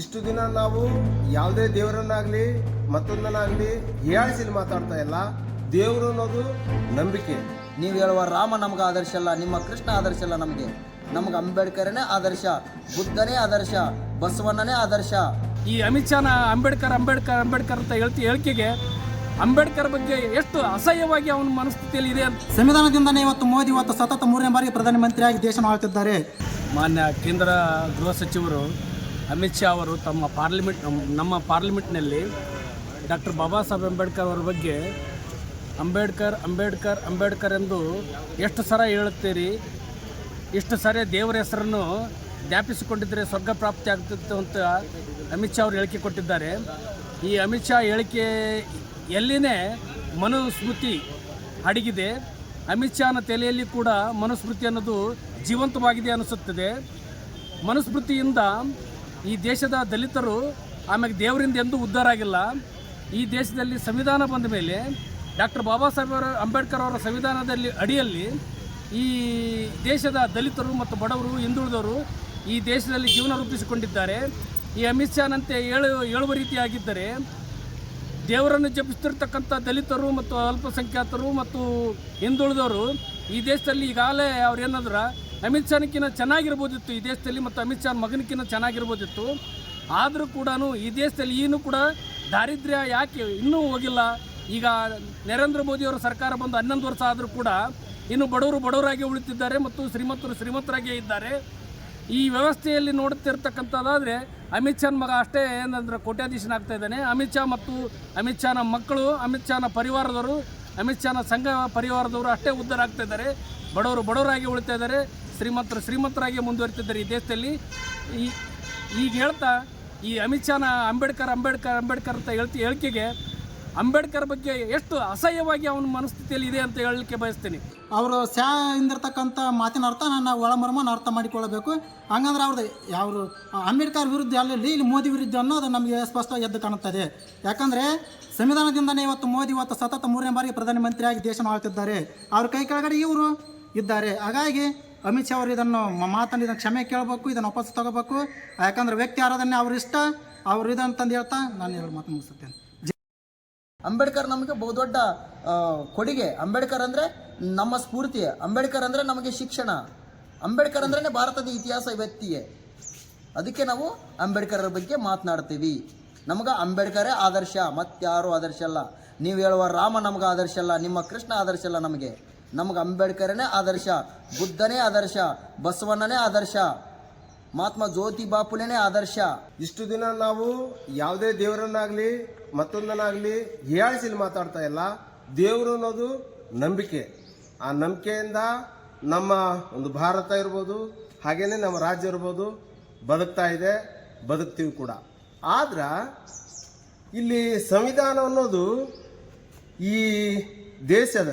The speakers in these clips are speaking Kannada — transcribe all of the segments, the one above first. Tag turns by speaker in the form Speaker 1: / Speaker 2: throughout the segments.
Speaker 1: ಇಷ್ಟು ದಿನ ನಾವು ಯಾವುದೇ ದೇವರನ್ನಾಗ್ಲಿ ಮತ್ತೊಂದನ್ನಾಗ್ಲಿ ಹೀಯಾಳಿಸಿ ಮಾತಾಡ್ತಾ ಇಲ್ಲ. ದೇವರು ಅನ್ನೋದು ನಂಬಿಕೆ.
Speaker 2: ನೀವು ಹೇಳುವ ರಾಮ ನಮ್ಗೆ ಆದರ್ಶ ಅಲ್ಲ ನಿಮ್ಮ ಕೃಷ್ಣ ಆದರ್ಶ ಅಲ್ಲ ನಮಗೆ. ನಮ್ಗೆ ಅಂಬೇಡ್ಕರ್ನೇ ಆದರ್ಶ ಬುದ್ಧನೇ ಆದರ್ಶ ಬಸವಣ್ಣನೇ ಆದರ್ಶ.
Speaker 3: ಈ ಅಮಿತ್ ಶಾನ ಅಂಬೇಡ್ಕರ್ ಅಂಬೇಡ್ಕರ್ ಅಂಬೇಡ್ಕರ್ ಅಂತ ಹೇಳ್ತಿ ಹೇಳಿಕೆಗೆ ಅಂಬೇಡ್ಕರ್ ಬಗ್ಗೆ ಎಷ್ಟು ಅಸಹ್ಯವಾಗಿ ಅವನ ಮನಸ್ಥಿತಿಯಲ್ಲಿ ಇದೆ ಅಂತ.
Speaker 4: ಸಂವಿಧಾನದಿಂದನೇ ಇವತ್ತು ಮೋದಿ ಇವತ್ತು ಸತತ ಮೂರನೇ ಬಾರಿಗೆ ಪ್ರಧಾನಮಂತ್ರಿಯಾಗಿ ದೇಶ ಮಾಡುತ್ತಿದ್ದಾರೆ
Speaker 3: ಮಾನ್ಯ ಕೇಂದ್ರ ಗೃಹ ಸಚಿವರು ಅಮಿತ್ ಶಾ ಅವರು ತಮ್ಮ ಪಾರ್ಲಿಮೆಂಟ್ ನಮ್ಮ ಪಾರ್ಲಿಮೆಂಟ್ನಲ್ಲಿ ಡಾಕ್ಟರ್ ಬಾಬಾ ಸಾಹೇಬ್ ಅಂಬೇಡ್ಕರ್ ಅವರ ಬಗ್ಗೆ ಅಂಬೇಡ್ಕರ್ ಅಂಬೇಡ್ಕರ್ ಅಂಬೇಡ್ಕರ್ ಎಂದು ಎಷ್ಟು ಸರ ಹೇಳುತ್ತೀರಿ? ಇಷ್ಟು ಸರಿ ದೇವರ ಹೆಸರನ್ನು ಜ್ಞಾಪಿಸಿಕೊಂಡಿದ್ದರೆ ಸ್ವರ್ಗ ಪ್ರಾಪ್ತಿ ಆಗ್ತಿತ್ತು ಅಂತ ಅಮಿತ್ ಶಾ ಅವರು ಹೇಳಿಕೆ ಕೊಟ್ಟಿದ್ದಾರೆ. ಈ ಅಮಿತ್ ಶಾ ಹೇಳಿಕೆ ಎಲ್ಲಿನೇ ಮನುಸ್ಮೃತಿ ಅಡಗಿದೆ ಅಮಿತ್ ಶಾನ ತಲೆಯಲ್ಲಿ ಕೂಡ ಮನುಸ್ಮೃತಿ ಅನ್ನೋದು ಜೀವಂತವಾಗಿದೆ ಅನಿಸುತ್ತದೆ. ಮನುಸ್ಮೃತಿಯಿಂದ ಈ ದೇಶದ ದಲಿತರು ಆಮೇಲೆ ದೇವರಿಂದ ಎಂದೂ ಉದ್ಧಾರ ಆಗಿಲ್ಲ. ಈ ದೇಶದಲ್ಲಿ ಸಂವಿಧಾನ ಬಂದ ಮೇಲೆ ಡಾಕ್ಟರ್ ಬಾಬಾ ಸಾಹೇಬ್ ಅವರ, ಅಂಬೇಡ್ಕರ್ ಅವರ ಸಂವಿಧಾನದಲ್ಲಿ ಅಡಿಯಲ್ಲಿ ಈ ದೇಶದ ದಲಿತರು ಮತ್ತು ಬಡವರು ಹಿಂದುಳಿದವರು ಈ ದೇಶದಲ್ಲಿ ಜೀವನ ರೂಪಿಸಿಕೊಂಡಿದ್ದಾರೆ. ಈ ಅಮಿತ್ ಶಾನಂತೆ ಹೇಳು ಹೇಳುವ ರೀತಿಯಾಗಿದ್ದರೆ ದೇವರನ್ನು ಜಪಿಸ್ತಿರ್ತಕ್ಕಂಥ ದಲಿತರು ಮತ್ತು ಅಲ್ಪಸಂಖ್ಯಾತರು ಮತ್ತು ಹಿಂದುಳಿದವರು ಈ ದೇಶದಲ್ಲಿ ಈಗಾಗಲೇ ಅವ್ರು ಏನಂದ್ರೆ ಅಮಿತ್ ಶಾನಕ್ಕಿಂತ ಚೆನ್ನಾಗಿರ್ಬೋದಿತ್ತು, ಈ ದೇಶದಲ್ಲಿ ಮತ್ತು ಅಮಿತ್ ಶಾ ಮಗನಕ್ಕಿಂತ ಚೆನ್ನಾಗಿರ್ಬೋದಿತ್ತು. ಆದರೂ ಕೂಡ ಈ ದೇಶದಲ್ಲಿ ಏನೂ ಕೂಡ ದಾರಿದ್ರ್ಯ ಯಾಕೆ ಇನ್ನೂ ಹೋಗಿಲ್ಲ? ಈಗ ನರೇಂದ್ರ ಮೋದಿಯವರ ಸರ್ಕಾರ ಬಂದು ಹನ್ನೊಂದು ವರ್ಷ ಆದರೂ ಕೂಡ ಇನ್ನು ಬಡವರು ಬಡವರಾಗಿ ಉಳಿತಿದ್ದಾರೆ ಮತ್ತು ಶ್ರೀಮಂತರು ಶ್ರೀಮಂತರಾಗಿಯೇ ಇದ್ದಾರೆ. ಈ ವ್ಯವಸ್ಥೆಯಲ್ಲಿ ನೋಡುತ್ತಿರ್ತಕ್ಕಂಥದ್ದಾದರೆ ಅಮಿತ್ ಶಾನ್ ಮಗ ಅಷ್ಟೇ ಏನಂದ್ರೆ ಕೋಟ್ಯಾಧೀಶನಾಗ್ತಾ ಇದ್ದಾನೆ. ಅಮಿತ್ ಶಾ ಮತ್ತು ಅಮಿತ್ ಶಾನ ಮಕ್ಕಳು, ಅಮಿತ್ ಶಾನ ಪರಿವಾರದವರು, ಅಮಿತ್ ಶಾನ ಸಂಘ ಪರಿವಾರದವರು ಅಷ್ಟೇ ಉದ್ಧಾರ ಆಗ್ತಾ ಇದ್ದಾರೆ. ಬಡವರು ಬಡವರಾಗಿ ಉಳಿತಾ ಇದ್ದಾರೆ. ಶ್ರೀಮಂತರು ಶ್ರೀಮಂತರಾಗಿ ಮುಂದುವರಿತಿದ್ದಾರೆ ಈ ದೇಶದಲ್ಲಿ. ಈ ಈಗ ಹೇಳ್ತಾ ಈ ಅಮಿತ್ ಶಾನ ಅಂಬೇಡ್ಕರ್ ಅಂಬೇಡ್ಕರ್ ಅಂಬೇಡ್ಕರ್ ಅಂತ ಹೇಳ್ತಿ ಹೇಳಿಕೆಗೆ ಅಂಬೇಡ್ಕರ್ ಬಗ್ಗೆ ಎಷ್ಟು ಅಸಹ್ಯವಾಗಿ ಅವನ ಮನಸ್ಥಿತಿಯಲ್ಲಿ ಇದೆ ಅಂತ ಹೇಳಲಿಕ್ಕೆ ಬಯಸ್ತೀನಿ.
Speaker 4: ಅವರು ಸ್ಯಾ ಇಂದಿರ್ತಕ್ಕಂಥ ಮಾತಿನ ಅರ್ಥ ನಾವು ಒಳಮರ್ಮನ ಅರ್ಥ ಮಾಡಿಕೊಳ್ಳಬೇಕು. ಹಂಗಂದ್ರೆ ಅವ್ರದ್ದು ಅವರು ಅಂಬೇಡ್ಕರ್ ವಿರುದ್ಧ ಅಲ್ಲಿ ಇಲ್ಲಿ ಮೋದಿ ವಿರುದ್ಧ ಅನ್ನೋದು ನಮಗೆ ಸ್ಪಷ್ಟವಾಗಿ ಎದ್ದು ಕಾಣುತ್ತದೆ. ಯಾಕಂದರೆ ಸಂವಿಧಾನದಿಂದನೇ ಇವತ್ತು ಮೋದಿ ಇವತ್ತು ಸತತ ಮೂರನೇ ಬಾರಿಗೆ ಪ್ರಧಾನಮಂತ್ರಿಯಾಗಿ ದೇಶ ಮಾಡುತ್ತಿದ್ದಾರೆ ಅವ್ರ ಕೈ ಕೆಳಗಡೆ ಇವರು ಇದ್ದಾರೆ. ಹಾಗಾಗಿ ಅಮಿತ್ ಶಾ ಅವರು ಇದನ್ನು ಮಾತನ್ನು ಇದನ್ನು ಕ್ಷಮೆ ಕೇಳಬೇಕು, ಇದನ್ನು ವಾಪಸ್ ತಗೋಬೇಕು. ಯಾಕಂದ್ರೆ ವ್ಯಕ್ತಿ ಆರಾಧನೆ ಅವ್ರ ಇಷ್ಟ, ಅವ್ರು ಇದಂತಂದು ಹೇಳ್ತಾ ನಾನು ಎರಡು ಮಾತು ಮುಗಿಸುತ್ತೇನೆ.
Speaker 2: ಅಂಬೇಡ್ಕರ್ ನಮಗೆ ಬಹುದೊಡ್ಡ ಕೊಡುಗೆ. ಅಂಬೇಡ್ಕರ್ ಅಂದರೆ ನಮ್ಮ ಸ್ಫೂರ್ತಿ. ಅಂಬೇಡ್ಕರ್ ಅಂದರೆ ನಮಗೆ ಶಿಕ್ಷಣ. ಅಂಬೇಡ್ಕರ್ ಅಂದ್ರೇ ಭಾರತದ ಇತಿಹಾಸ ವ್ಯಕ್ತಿಯೇ. ಅದಕ್ಕೆ ನಾವು ಅಂಬೇಡ್ಕರ್ ಬಗ್ಗೆ ಮಾತನಾಡ್ತೀವಿ. ನಮಗೆ ಅಂಬೇಡ್ಕರೇ ಆದರ್ಶ. ಮತ್ತಾರು ಆದರ್ಶ ಅಲ್ಲ. ನೀವು ಹೇಳುವ ರಾಮ ನಮಗೆ ಆದರ್ಶ ಅಲ್ಲ, ನಿಮ್ಮ ಕೃಷ್ಣ ಆದರ್ಶ ಅಲ್ಲ ನಮಗೆ. ನಮ್ಗೆ ಅಂಬೇಡ್ಕರ್ನೇ ಆದರ್ಶ, ಬುದ್ಧನೇ ಆದರ್ಶ, ಬಸವಣ್ಣನೇ ಆದರ್ಶ, ಮಹಾತ್ಮ ಜ್ಯೋತಿ ಬಾಪುಲೇನೇ ಆದರ್ಶ.
Speaker 1: ಇಷ್ಟು ದಿನ ನಾವು ಯಾವುದೇ ದೇವರನ್ನಾಗ್ಲಿ, ಮತ್ತೊಂದನ್ನಾಗ್ಲಿ ಹೀಯಾಳಿಸಿ ಮಾತಾಡ್ತಾ ಇಲ್ಲ. ದೇವರು ಅನ್ನೋದು ನಂಬಿಕೆ. ಆ ನಂಬಿಕೆಯಿಂದ ನಮ್ಮ ಒಂದು ಭಾರತ ಇರ್ಬೋದು, ಹಾಗೇನೆ ನಮ್ಮ ರಾಜ್ಯ ಇರ್ಬೋದು, ಬದುಕ್ತಾ ಇದೆ, ಬದುಕ್ತೀವಿ ಕೂಡ. ಆದ್ರ ಇಲ್ಲಿ ಸಂವಿಧಾನ ಅನ್ನೋದು ಈ ದೇಶದ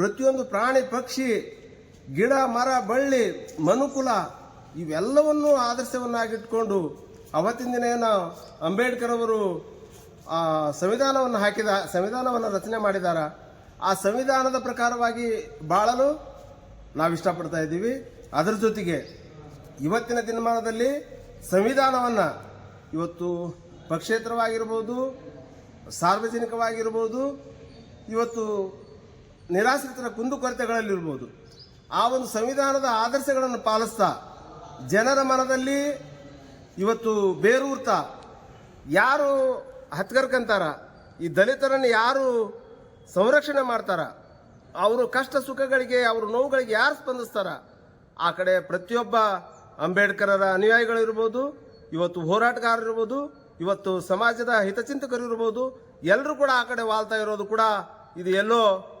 Speaker 1: ಪ್ರತಿಯೊಂದು ಪ್ರಾಣಿ ಪಕ್ಷಿ ಗಿಡ ಮರ ಬಳ್ಳಿ ಮನುಕುಲ ಇವೆಲ್ಲವನ್ನೂ ಆದರ್ಶವನ್ನಾಗಿಟ್ಕೊಂಡು ಅವತ್ತಿನ ದಿನ ಏನು ಅಂಬೇಡ್ಕರ್ ಅವರು ಆ, ಸಂವಿಧಾನವನ್ನು ಹಾಕಿದ ಸಂವಿಧಾನವನ್ನು ರಚನೆ ಮಾಡಿದಾರ. ಆ ಸಂವಿಧಾನದ ಪ್ರಕಾರವಾಗಿ ಬಾಳಲು ನಾವು ಇಷ್ಟಪಡ್ತಾ ಇದ್ದೀವಿ. ಅದರ ಜೊತೆಗೆ ಇವತ್ತಿನ ದಿನಮಾನದಲ್ಲಿ ಸಂವಿಧಾನವನ್ನು ಇವತ್ತು ಪಕ್ಷೇತರವಾಗಿರ್ಬೋದು ಸಾರ್ವಜನಿಕವಾಗಿರ್ಬೋದು ಇವತ್ತು ನಿರಾಶ್ರಿತರ ಕುಂದುಕೊರತೆಗಳಲ್ಲಿರ್ಬೋದು ಆ ಒಂದು ಸಂವಿಧಾನದ ಆದರ್ಶಗಳನ್ನು ಪಾಲಿಸ್ತಾ ಜನರ ಮನದಲ್ಲಿ ಇವತ್ತು ಬೇರೂರ್ತಾ ಯಾರು ಹತ್ಕರ್ಕಂತಾರ ಈ ದಲಿತರನ್ನು ಯಾರು ಸಂರಕ್ಷಣೆ ಮಾಡ್ತಾರ, ಅವರು ಕಷ್ಟ ಸುಖಗಳಿಗೆ, ಅವರ ನೋವುಗಳಿಗೆ ಯಾರು ಸ್ಪಂದಿಸ್ತಾರ, ಆ ಕಡೆ ಪ್ರತಿಯೊಬ್ಬ ಅಂಬೇಡ್ಕರರ ಅನುಯಾಯಿಗಳಿರ್ಬೋದು ಇವತ್ತು ಹೋರಾಟಗಾರರಿರ್ಬೋದು ಇವತ್ತು ಸಮಾಜದ ಹಿತಚಿಂತಕರು ಇರ್ಬೋದು, ಎಲ್ಲರೂ ಕೂಡ ಆ ಕಡೆ ವಾಲ್ತಾ ಇರೋದು ಕೂಡ ಇದು ಎಲ್ಲೋ